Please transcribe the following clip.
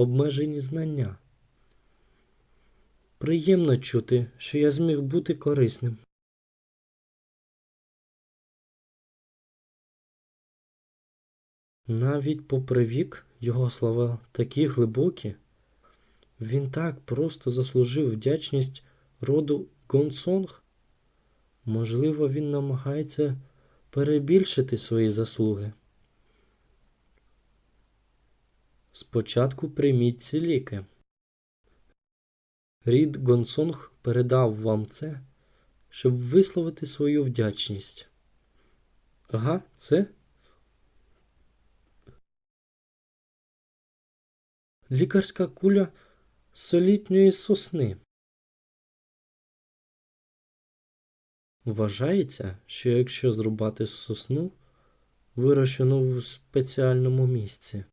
обмежені знання. Приємно чути, що я зміг бути корисним. Навіть попри вік, його слова такі глибокі. Він так просто заслужив вдячність роду Гонсонг. Можливо, він намагається перебільшити свої заслуги. Спочатку прийміть ці ліки. Рід Гонсонг передав вам це, щоб висловити свою вдячність. Ага, це? Лікарська куля солітньої сосни. Вважається, що якщо зрубати сосну, вирощену в спеціальному місці,